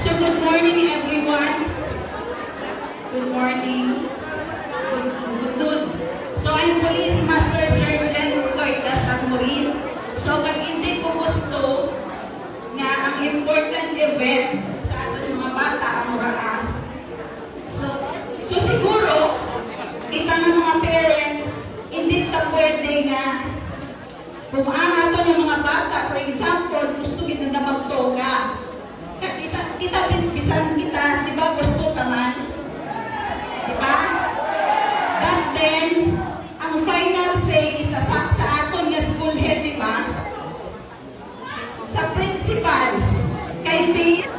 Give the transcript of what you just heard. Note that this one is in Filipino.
So good morning everyone. Good morning. Good, good, good. So I'm Police Master Sergeant Koita San Morin. So pag hindi ko gusto nga ang important event sa ating mga bata ang muraan. So, so siguro, itang mga parents, hindi ta pwede nga kung ano ito mga bata Then, ang final say sa, sa, sa aton nga school head, di ba? Sa principal, kay PE